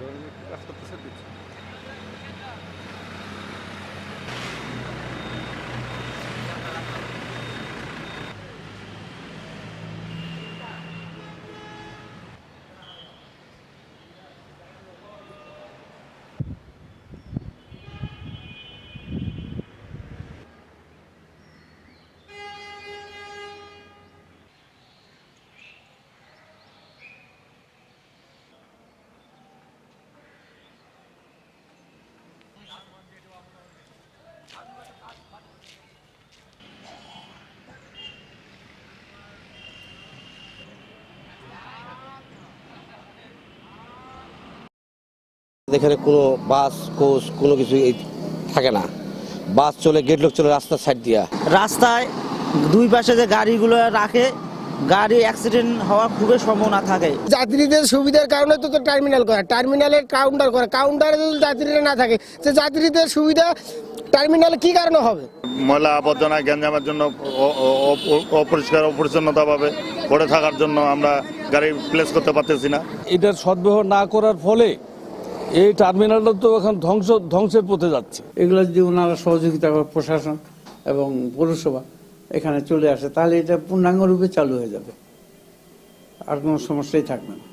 eu ich darf da das ja bitte. এখানে কোনো বাস coach কোনো কিছু থাকে না। বাস চলে গেট লোক চলে রাস্তার সাইড দিয়া। রাস্তায় দুই পাশে যে গাড়িগুলো রাখে গাড়ি অ্যাক্সিডেন্ট হওয়ার খুবই সম্ভাবনা থাকে। যাত্রীদের সুবিধার কারণে তো তো টার্মিনাল করা। টার্মিনালের কাউন্টার করা। কাউন্টারে যদি যাত্রীরা না থাকে সে যাত্রীদের সুবিধা টার্মিনালে কি কারণে হবে? ময়লা আবর্জনা গ্যাঞ্জামের জন্য অপরিষ্কার অপরিচ্ছন্নতা পাবে পড়ে থাকার জন্য আমরা গাড়ি প্লেস করতে পারতেছি না। এটার সদ্ব্যবহার না করার ফলে এই টার্মিনালটা তো এখন ধ্বংস, ধ্বংসের পথে যাচ্ছে। এগুলো যদি ওনারা সহযোগিতা করে প্রশাসন এবং পৌরসভা এখানে চলে আসে, তাহলে এটা পূর্ণাঙ্গ রূপে চালু হয়ে যাবে। আর কোনো সমস্যাই থাকবে না।